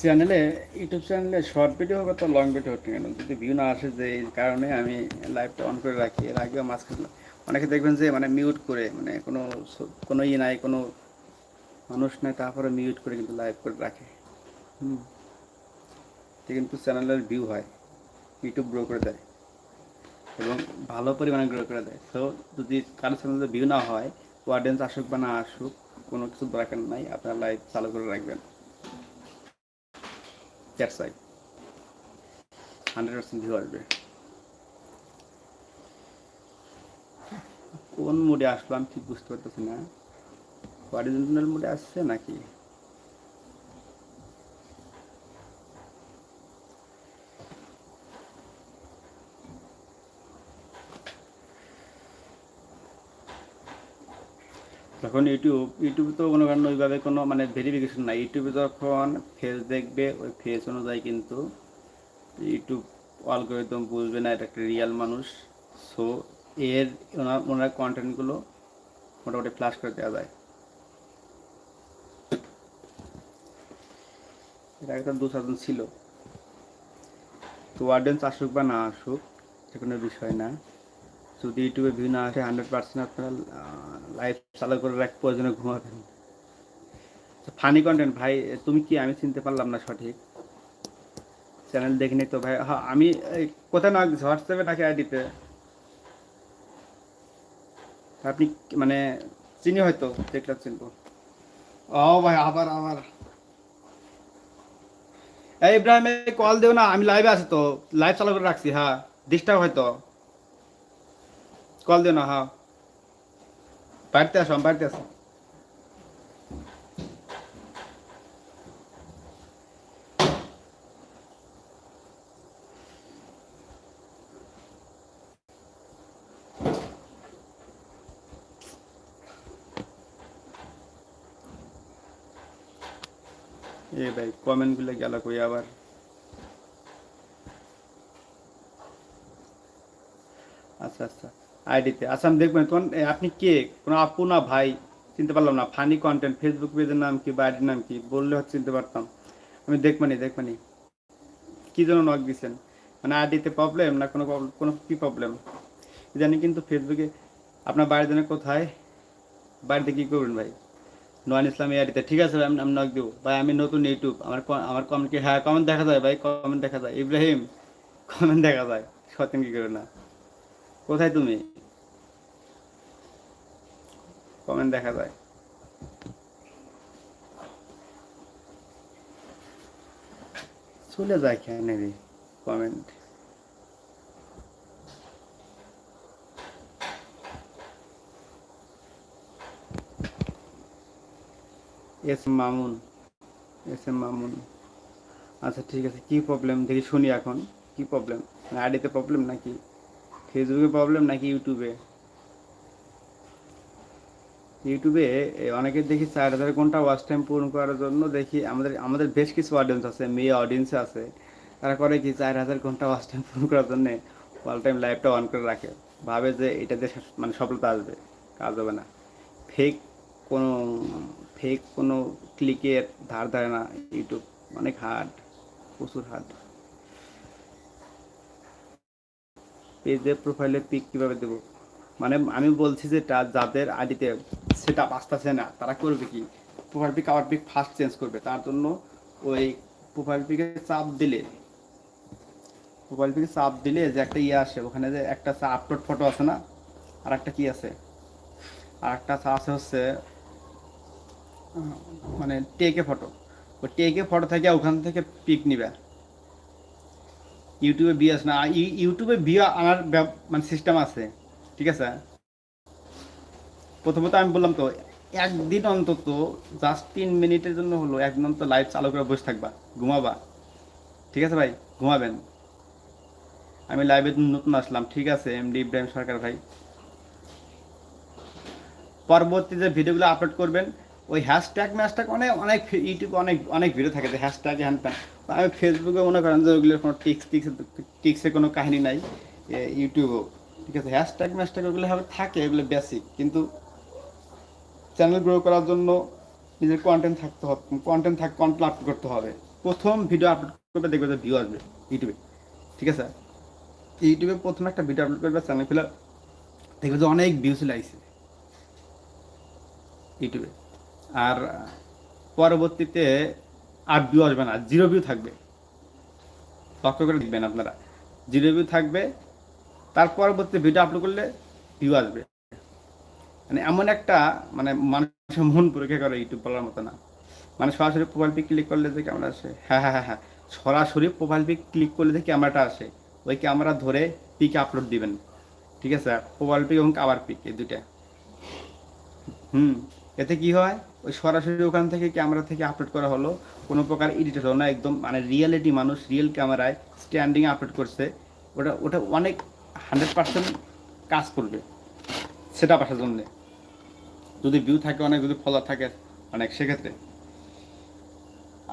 চ্যানেলে ইউটিউব চ্যানেলে short video হোক তো লং ভিডিও হোক কেন, যদি ভিউ না আসে যে এই কারণে আমি লাইভটা অন করে রাখি, এর আগেও মাঝখানে অনেকে দেখবেন যে মানে মিউট করে মানে কোনো কোনো ই নাই, কোনো মানুষ নাই, তারপরে মিউট করে কিন্তু লাইভ করে রাখে। হুম। কিন্তু চ্যানেলের ভিউ হয় ইউটিউব গ্রো করে দেয় এবং ভালো পরিমাণে গ্রো করে দেয়। তো যদি কারও চ্যানেলে ভিউ না হয় অডিয়েন্স আসুক বা না আসুক, কোনো কিছু দরকার নাই, আপনার লাইভ চালু করে রাখবেন। That's right hundred percent view আসবে। কোন মোডে আসলো আমি ঠিক বুঝতে পারতেছি না। অরিজিনাল মোডে আসছে নাকি? তখন ইউটিউব, ইউটিউবে তো মনে করেন ওইভাবে কোনো মানে ভেরিফিকেশন নাই। ইউটিউবে যখন ফেস দেখবে, ওই ফেস অনুযায়ী কিন্তু ইউটিউব অ্যালগোরিদম বুঝবে না, এটা একটা রিয়াল মানুষ। সো এর ওনার ওনার কন্টেন্টগুলো মোটামুটি ফ্লাশ করে দেওয়া যায়। এটা তো দু ছিল। তো অডিয়েন্স আসুক বা না আসুক সে কোনো বিষয় না। যদি ইউটিউবে ভিউ না আসে হান্ড্রেড পার্সেন্ট আপনারা লাইভ চালু করে রাখ প্রয়োজনে ঘুমাবেন। ফানি কন্টেন্ট ভাই, তুমি কি আমি চিনতে পারলাম না সঠিক? চ্যানেল দেখিনি তো, ভাই হ্যাঁ আমি কোথায় না, হোয়াটসঅ্যাপে নাকি আইডিতে? আপনি মানে চিনি হয়তো দেখলে চিনবো। ও, ভাই, আবার আবার। এই, ইব্রাহিম কল দেও না, আমি লাইভে আছি তো লাইভ চালু করে রাখছি হ্যাঁ ডিস্টার্ব হয়তো। কল দিও না হ্যাঁ বাড়িতে আসো আমি বাড়িতে আসো এ ভাই কমেন্টগুলো গেল কই আবার আচ্ছা আচ্ছা আইডিতে আচ্ছা আমি দেখবেন কোন আপনি কে? কোনো আপু না ভাই? চিনতে পারলাম না। ফানি কন্টেন্ট ফেসবুক পেজের নাম কি বা আইডির নাম কি? বললে হচ্ছে চিনতে পারতাম। আমি দেখবানি দেখবানি কি জন্য নক দিছেন। মানে আইডিতে প্রবলেম না কোনো কোনো কি প্রবলেম জানি কিন্তু ফেসবুকে আপনার বাড়ির জন্য কোথায়? বাড়িতে কী করবেন ভাই? নয়ন ইসলাম আইডিতে ঠিক আছে ভাই, আমি নক দেবো। ভাই, আমি নতুন ইউটিউব আমার আমার কমেন্ট কি হ্যাঁ কমেন্ট দেখা যায় ভাই কমেন্ট দেখা যায়। ইব্রাহিম কমেন্ট দেখা যায়। সত্যি কি করে না? কোথায় তুমি? কমেন্ট দেখা যায়। চলে যায় কেন comment S M Mamun. S M Mamun. আচ্ছা ঠিক আছে, কি প্রবলেম দেখি শুনি এখন। কি প্রবলেম আইডিতে প্রবলেম নাকি? ফেসবুকে প্রবলেম নাকি ইউটিউবে ইউটিউবে অনেকে দেখি চার হাজার ঘণ্টা ওয়াচ টাইম পূরণ করার জন্য দেখি আমাদের আমাদের বেশ কিছু অডিয়েন্স আছে, মেয়ে অডিয়েন্স আছে। তারা করে কি চার হাজার ঘণ্টা ওয়াচ টাইম পূরণ করার জন্য অল টাইম লাইভটা অন করে রাখে। ভাবে যে এটাতে সা- মানে সফলতা আসবে, কাজ হবে না। ফেক কোনো ফেক কোনো ক্লিকের ধার ধারে না ইউটিউব অনেক হার্ড প্রচুর হার্ড পেজে প্রোফাইলে পিক কীভাবে দেবো? মানে আমি বলছি যে যাদের আইডিতে সেটা আসতেছে না, তারা করবে কি? প্রোফাইল পিক আবার পিক ফার্স্ট চেঞ্জ করবে। তার জন্য ওই প্রোফাইল পিকে চাপ দিলে প্রোফাইল পিকে চাপ দিলে যে একটা ইয়ে আসে, ওখানে যে একটা আপলোড ফটো আছে না, আর একটা কি আছে? আর একটা আছে হচ্ছে মানে টেকে ফটো ওই টেকে ফটো থেকে ওখান থেকে পিক নিবে। ইউটিউবে বিয়ে আছে না। ইউটিউবে বিয়ে আনার মানে সিস্টেম আছে, ঠিক আছে? প্রথমত আমি বললাম তো, একদিন অন্তত জাস্ট তিন মিনিটের জন্য হলো একদিন অন্তত লাইভ চালু করে বসে থাকবা, ঘুমাবা, ঠিক আছে ভাই? ঘুমাবেন। আমি লাইভে নতুন আসলাম, ঠিক আছে এমডি ইব্রাহিম সরকার ভাই। পরবর্তী যে ভিডিওগুলো আপলোড করবেন, ওই হ্যাশট্যাগ ম্যাশট্যাগ অনেক অনেক ইউটিউবে অনেক অনেক ভিডিও থাকে যে হ্যাশট্যাগ হ্যান আমি ফেসবুকে মনে করেন যে ওগুলোর কোনো টিক্স টিক্স টিক্সের কোনো কাহিনী নাই। ইউটিউবেও ঠিক আছে? হ্যাশট্যাগ ম্যাশট্যাগ ওগুলো হবে, থাকে, এগুলো বেসিক কিন্তু চ্যানেল গ্রো করার জন্য নিজের কন্টেন্ট থাকতে হবে কন্টেন্ট থাক কন্টেন্ট আপলোড করতে হবে। প্রথম ভিডিও আপলোড করবে, দেখবে যে ভিউ আসবে ইউটিউবে ঠিক আছে? ইউটিউবে প্রথম একটা ভিডিও আপলোড করবে চ্যানেল খুলে দেখবে যে অনেক ভিউ চলে আইছে ইউটিউবে আর পরবর্তীতে আর ভিউ আসবে না জিরো ভিউ থাকবে। লক্ষ্য করে দেখবেন আপনারা জিরো ভিউ থাকবে, তার পরবর্তী ভিডিও আপলোড করলে ভিউ আসবে। মানে এমন একটা মানে মানুষের মন পরীক্ষা করে ইউটিউব বলার মতো না। মানে সরাসরি প্রোফাইল পিক ক্লিক করলে যে ক্যামেরা আসে। হ্যাঁ হ্যাঁ হ্যাঁ হ্যাঁ সরাসরি প্রোফাইল পিক ক্লিক করলে যে ক্যামেরাটা আসে। ওই ক্যামেরা ধরে পিক আপলোড দিবেন। ঠিক আছে? প্রোফাইল পিক এবং কাভার পিক এই দুইটা। হুম, এতে কি হয়? ওই সরাসরি ওখান থেকে ক্যামেরা থেকে আপলোড করা হলো। কোনো প্রকার এডিট হলো না, একদম মানে রিয়েলিটি মানুষ রিয়েল ক্যামেরায় স্ট্যান্ডিং আপলোড করছে। ওটা ওটা অনেক হান্ড্রেড পার্সেন্ট কাজ করবে সেটা আসার জন্যে। যদি ভিউ থাকে অনেক, যদি ফলোয়ার থাকে অনেক, সেক্ষেত্রে।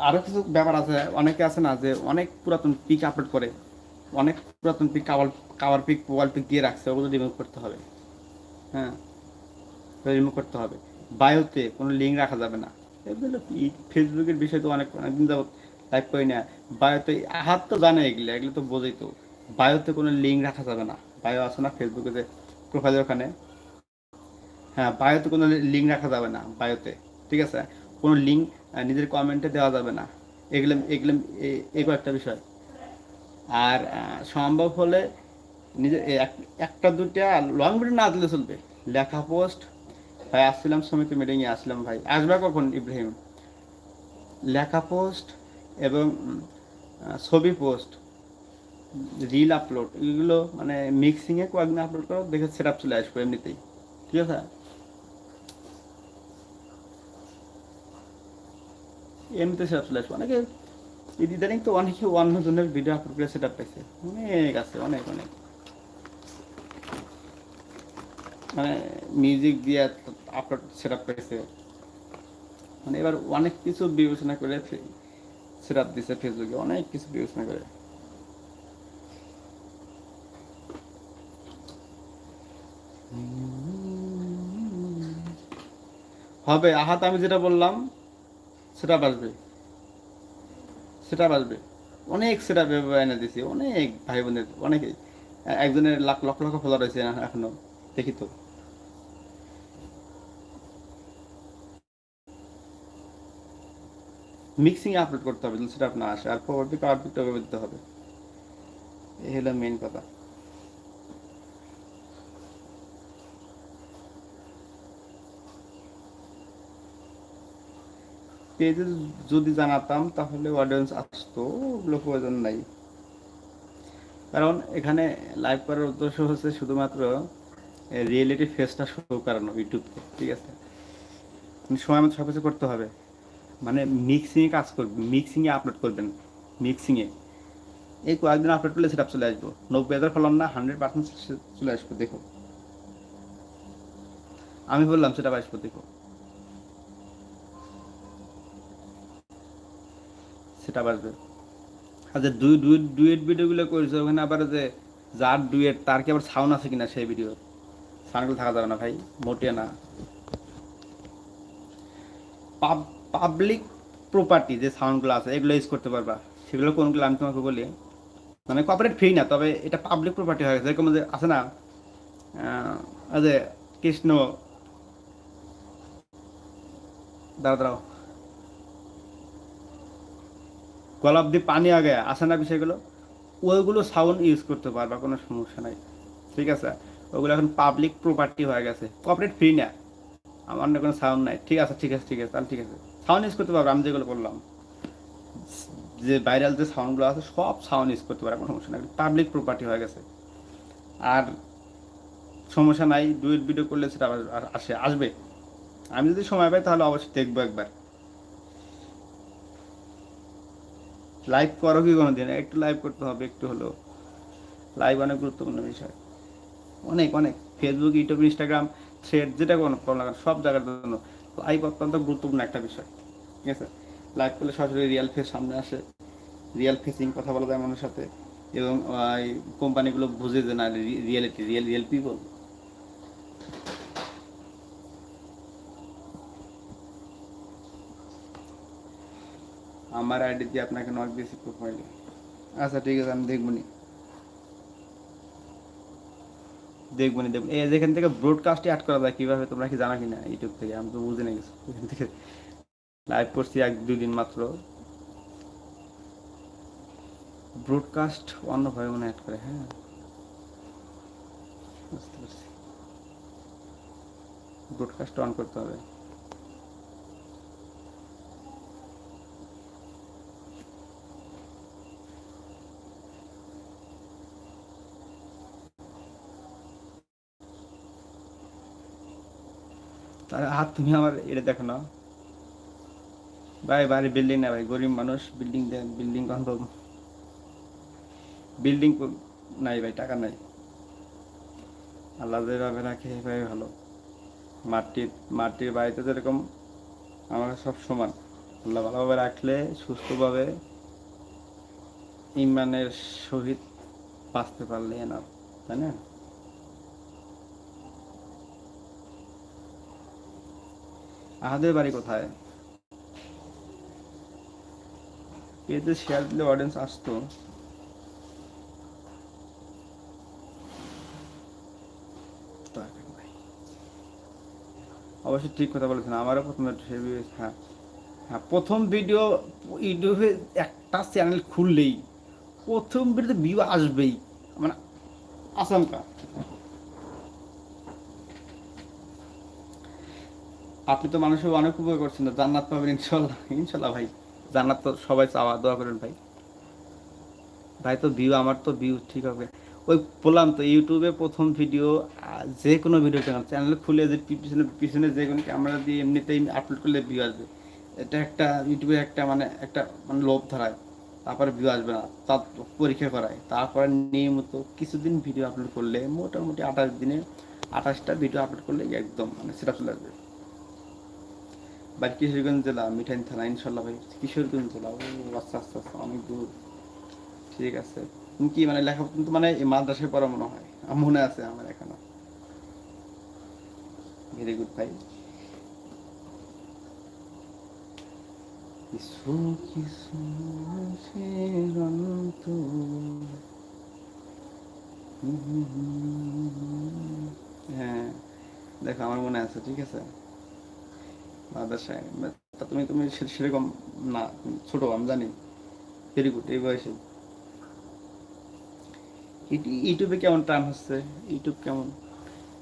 আরও কিছু ব্যাপার আছে, অনেকে আছে না যে অনেক পুরাতন পিক আপলোড করে, অনেক পুরাতন pic cover cover pic mobile pic দিয়ে রাখছে, ওগুলো রিমুভ করতে হবে। হ্যাঁ রিমুভ করতে হবে। বায়োতে কোনো লিঙ্ক রাখা যাবে না। এগুলো ফেসবুকের বিষয় তো অনেক, অনেকদিন যাবত টাইপ করি না। বায়োতে, হাত তো জানে এগুলো এগুলো তো বোঝেই তো। বায়োতে কোনো লিঙ্ক রাখা যাবে না। বায়ো আছে না ফেসবুকে যে প্রোফাইলের ওখানে। হ্যাঁ বায়োতে কোনো লিঙ্ক রাখা যাবে না বায়োতে, ঠিক আছে? কোনো লিঙ্ক নিজের কমেন্টে দেওয়া যাবে না। এগুলো এগুলো, এ- এগুলো একটা বিষয়। আর সম্ভব হলে নিজের এক- একটা দুটা লং ভিডিও না দিলে চলবে। লেখা পোস্ট ভাই, আসছিলাম সমিতি মিটিংয়ে আসলাম ভাই। আসবে কখন, ইব্রাহিম? লেখা পোস্ট এবং ছবি পোস্ট রিল আপলোড এগুলো মানে মিক্সিংয়ে কয়েকদিন আপলোড করো, দেখে সেট আপ চলে আসবে এমনিতেই। ঠিক আছে? এমনিতে সেট আপ চলে আসবে। অনেকে, ইদানিং তো অনেকে অন্য জনের ভিডিও আপলোড করে সেট আপ পাইছে। অনেক আছে, অনেক অনেক। মানে মিউজিক দিয়ে আপলোড সেট আপ করেছে। মানে এবার অনেক কিছু বিবেচনা করে সেট আপ দিছে ফেসবুকে, অনেক কিছু বিবেচনা করে। হবে, আহাত, আমি যেটা বললাম সেটা বাজবে সেটা বাজবে অনেক সেটা এনে দিছি অনেক ভাই বোনের অনেকেই একজনের লাখ, লক্ষ লক্ষ ফলোয়ার রয়েছে এখনও, দেখি তো। মিক্সিং আপলোড করতে হবে, সেটা আপনার আসে। আর পরবর্তী কার্ড পিকটা দিতে হবে। এই হলো মেইন কথা। পেজে যদি জানাতাম, তাহলে অডিয়েন্স আসতো ওগুলো প্রয়োজন নাই। কারণ এখানে লাইভ করার উদ্দেশ্য হচ্ছে শুধুমাত্র রিয়েলিটি ফেসটা শো করানো ইউটিউবকে ঠিক আছে? সময় মতো সব কিছু করতে হবে। মানে মিক্সিংয়ে কাজ করবেন মিক্সিংয়ে আপলোড করবেন মিক্সিংয়ে এই কয়েকদিন আপলোড করলে সেটা চলে আসব। নব্বই হাজার ফলন না হান্ড্রেড পার্সেন্ট চলে আসব, দেখো। আমি বললাম সেটা আসব, দেখো। সেটা বাজবে আর যে দুই দুই ডুয়েট ভিডিওগুলো করেছে, ওখানে আবার যে যার ডুয়েট তার কি আবার সাউন্ড আছে কিনা সেই ভিডিও সাউন্ডগুলো থাকা যাবে না ভাই মোটে না। পাবলিক প্রপার্টি যে সাউন্ডগুলো আছে, এগুলো ইউজ করতে পারবা। সেগুলো কোনগুলো আমি তোমাকে বলি। মানে কপারেট ফ্রি না, তবে এটা পাবলিক প্রপার্টি হয়ে গেছে। যেরকম যে আছে না যে কৃষ্ণ। দাঁড়াও দাঁড়াও। গলাপ দিয়ে পানি আগে আসে না বিষয়গুলো? ওইগুলো সাউন্ড ইউজ করতে পারবা, কোনো সমস্যা নাই। ঠিক আছে? ওগুলো এখন পাবলিক প্রপার্টি হয়ে গেছে। কপারেট ফ্রি না, আমার অন্য কোনো সাউন্ড নাই। ঠিক আছে ঠিক আছে ঠিক আছে, তাহলে ঠিক আছে। সাউন্ড ইউজ করতে পারব, আমি যেগুলো বললাম। যে ভাইরাল যে সাউন্ডগুলো আছে, সব সাউন্ড ইউজ করতে পারব, কোনো সমস্যা নাই। পাবলিক প্রপার্টি হয়ে গেছে। আর সমস্যা নাই ডুয়েট ভিডিও করলে সেটা আবার আসে, আসবে। আমি যদি সময় পাই তাহলে অবশ্যই দেখব একবার। লাইভ করো কি কোনো দিন একটু লাইভ করতে হবে, একটু হলো লাইভ অনেক গুরুত্বপূর্ণ বিষয়। অনেক অনেক। ফেসবুক ইউটিউব ইনস্টাগ্রাম থ্রেড যেটা কোনো সব জায়গার জন্য। লাইভ অত্যন্ত গুরুত্বপূর্ণ একটা বিষয়। ঠিক আছে? লাইভ করলে সরাসরি রিয়েল ফেস সামনে আসে। রিয়েল ফেসিং কথা বলা যায় মানুষের সাথে। এবং কোম্পানিগুলো বুঝে যে না রিয়েলিটি রিয়েল রিয়েল পিপল আমার আইডি দিয়ে আপনাকে নক দিয়েছি প্রোফাইলে আচ্ছা ঠিক আছে, আমি দেখবনি দেখব এই যেখান থেকে ব্রডকাস্টে অ্যাড করা যায়, কীভাবে তোমরা কি জানা কিনা ইউটিউব থেকে, আমি তো বুঝে নিয়ে গেছি এখান থেকে লাইভ করছি এক দুই দিন মাত্র। ব্রডকাস্ট অন্যভাবে মনে অ্যাড করে হ্যাঁ? ব্রডকাস্ট অন করতে হবে। তার হাত তুমি আমার এটা দেখো না। ভাই, বাড়ি বিল্ডিং না ভাই, গরিব মানুষ বিল্ডিং বিল্ডিং পাবো বিল্ডিং নাই ভাই, টাকা নাই। আল্লাহ যেভাবে রাখে ভাই ভালো। মাটির মাটির বাড়িতে যেরকম আমার সব সমান। আল্লাহ ভালোভাবে রাখলে, সুস্থভাবে ইমানের সহিত বাঁচতে পারলে না, তাই না? আহাদের বাড়ি কোথায়? এতে শেয়ার দিলে অডিয়েন্স আসতো। অবশ্যই ঠিক কথা বলেছেন, আমারও প্রথমে হ্যাঁ হ্যাঁ প্রথম ভিডিও ইউটিউবে একটা চ্যানেল খুললেই প্রথম ভিডিওতে ভিউ আসবেই। মানে আশঙ্কা। আপনি তো মানুষের অনেক উপকার করছেন জান্নাত পাবেন ইনশাল্লাহ ইনশাল্লাহ ভাই, জান্নাত তো সবাই চাওয়া, দোয়া করেন ভাই। ভাই তো ভিউ আমার তো ভিউ ঠিক হবে। ওই বললাম তো, ইউটিউবে প্রথম ভিডিও যে কোনো ভিডিও চ্যানেল চ্যানেল খুলে যে পিছনে পিছনে যে কোনো ক্যামেরা দিয়ে এমনিতেই আপলোড করলে ভিউ আসবে। এটা একটা, ইউটিউবে একটা মানে একটা মানে লোভ ধরায়। তারপরে ভিউ আসবে না, তার পরীক্ষা করায়। তারপরে নিয়মিত কিছুদিন ভিডিও আপলোড করলে, মোটামুটি আঠাশ দিনে আঠাশটা ভিডিও আপলোড করলে একদম মানে সেটা চলে আসবে। বাড়ি কিশোরগঞ্জ জেলা, মিঠাইন থানা ইনশাল্লাহ ভাই। কিশোরগঞ্জ জেলা, ও আচ্ছা আচ্ছা আচ্ছা অনেক দূর। ঠিক আছে। তুমি কি মানে লেখা কিন্তু মানে এই মাদ্রাসায় পড়া মনে হয়? মনে আছে আমার এখনও। ভেরি গুড ভাই। কিছু কিছু হ্যাঁ দেখো, আমার মনে আছে, ঠিক আছে? মাদ্রাসায় তুমি তুমি সেরকম না, ছোট, আমি জানি। ভেরি গুড এই বয়সে। ইউটিউবে কেমন হচ্ছে? ইউটিউব কেমন?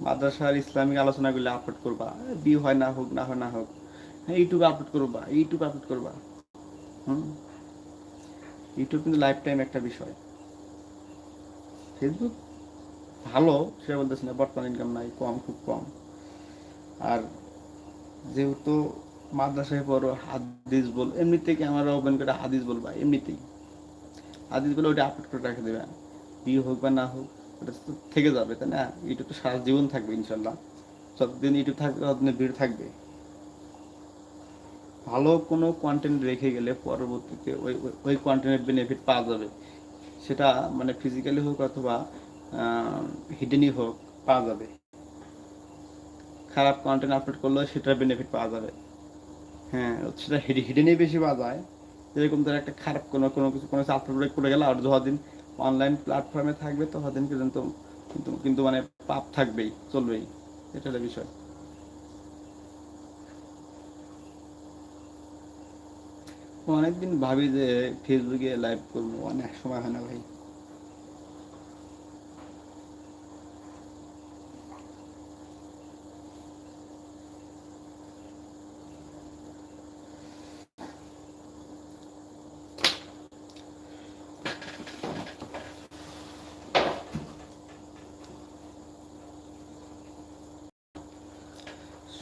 মাদ্রাসার ইসলামিক আলোচনাগুলো আপলোড করবা। বিয়ে হয় না হোক, না হয় না হোক। হ্যাঁ ইউটিউবে আপলোড করবা, ইউটিউবে আপলোড করবা। হুম? ইউটিউব কিন্তু লাইফ টাইম একটা বিষয়। ফেসবুক ভালো সেটা বলতেছি না, বর্তমান ইনকাম নাই, কম, খুব কম। আর যেহেতু মাদ্রাসায় পড়ো, হাদিস বল এমনিতে কি আমরা ওপেন করে হাদিস বলবা, এমনিতেই। হাদিস বলে ওটা আপলোড করে রেখে দেবে। বিয়ে হোক বা না হোক, ওটা তো থেকে যাবে, তাই না? ইউটিউব তো সারা জীবন থাকবে ইনশাল্লাহ যতদিন ইউটিউব থাকবে, ততদিন ভিড় থাকবে। ভালো কোনো কন্টেন্ট রেখে গেলে পরবর্তীতে ওই- ওই কন্টেন্টের বেনিফিট পাওয়া যাবে। সেটা মানে ফিজিক্যালি হোক অথবা হিডেনই হোক, পাওয়া যাবে। খারাপ কন্টেন্ট আপলোড করলেও সেটার বেনিফিট পাওয়া যাবে। হ্যাঁ সেটা হিডেনই বেশি পাওয়া যায়। যেরকম ধর একটা খারাপ কোনো কোনো কিছু কোনো কিছু আপলোড করে গেলে আর যতদিন অনলাইন প্ল্যাটফর্মে থাকবে, ততদিন পর্যন্ত কিন্তু কিন্তু মানে পাপ থাকবেই, চলবেই। এটা বিষয়। অনেকদিন ভাবি যে ফেসবুকে লাইভ করব, অনেক সময় হয় না ভাই।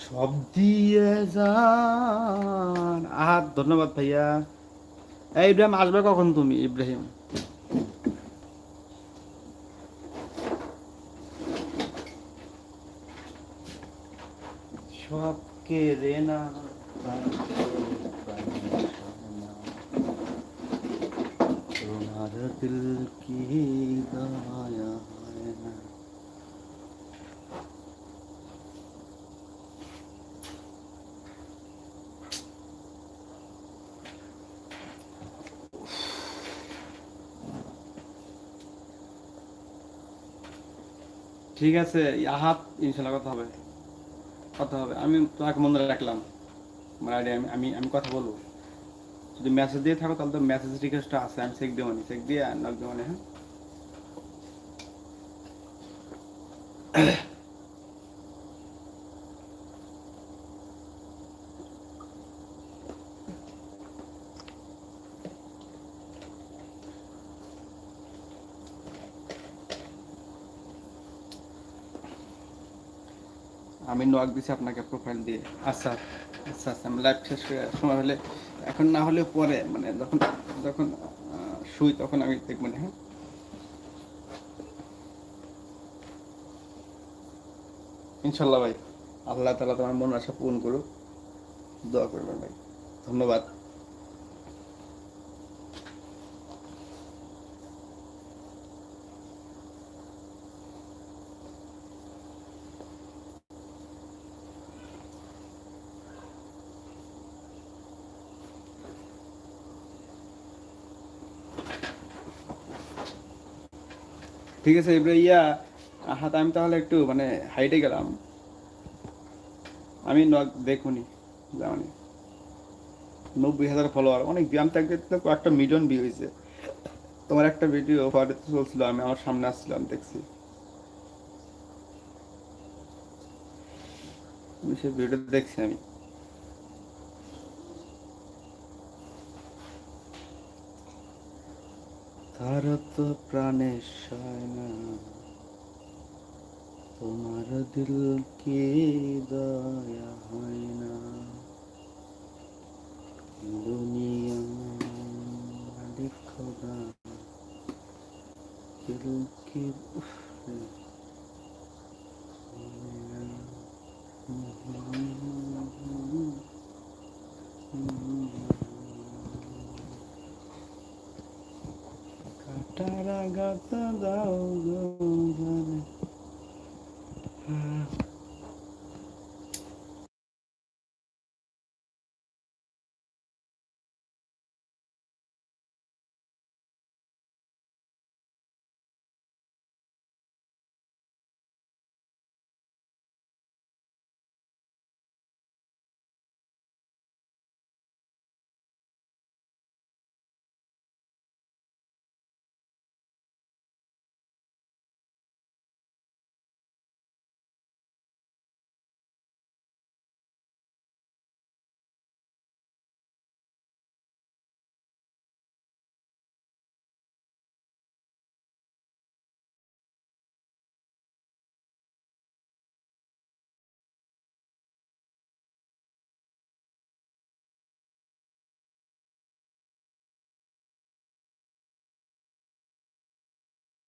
সব দিয়ে যান। আহা, ধন্যবাদ ভাইয়া। এই ইব্রাহিম, আসবে কখন তুমি, ইব্রাহিম? সব কেড়ে না? তোমার দিল কি গায়া ঠিক আছে, আহাত, ইনশাল্লাহ কথা হবে। কথা হবে। আমি তোমাকে মনে রাখলাম। আমার আইডিয়া, আমি আমি আমি কথা বলব। যদি মেসেজ দিয়ে থাকো, তাহলে তো মেসেজ রিকোয়েস্টটা আছে, আমি চেক দেবো নি চেক দিয়ে নক দেবো নি হ্যাঁ? আমি নক দিছি আপনাকে প্রোফাইল দিয়ে। আচ্ছা আচ্ছা আচ্ছা আমি লাইভ শেষ করে সময় হলে, এখন না হলে পরে মানে যখন যখন শুই তখন আমি দেখব না হ্যাঁ? ইনশাল্লাহ ভাই, আল্লাহ তালা তোমার মন আশা পূরণ করুক। দোয়া করবেন ভাই। ধন্যবাদ। ঠিক আছে, এবার ইয়া, হাত, আমি তাহলে একটু মানে হাইটে গেলাম। আমি দেখুনি, জানি। নব্বই হাজার ফলোয়ার অনেক ব্যায়াম থাকতে কয়েকটা মিলিয়ন ভিউ হয়েছে। তোমার একটা ভিডিও ফাটাতে চলছিল আমি আমার সামনে আসছিলাম, দেখছি। আমি সেই ভিডিওটা দেখছি আমি। তার তো প্রাণে সয় না তোমার দিল কি দয়া হয় না দুনিয়া কি উফ, কাটারা গাতা দাও গো জানে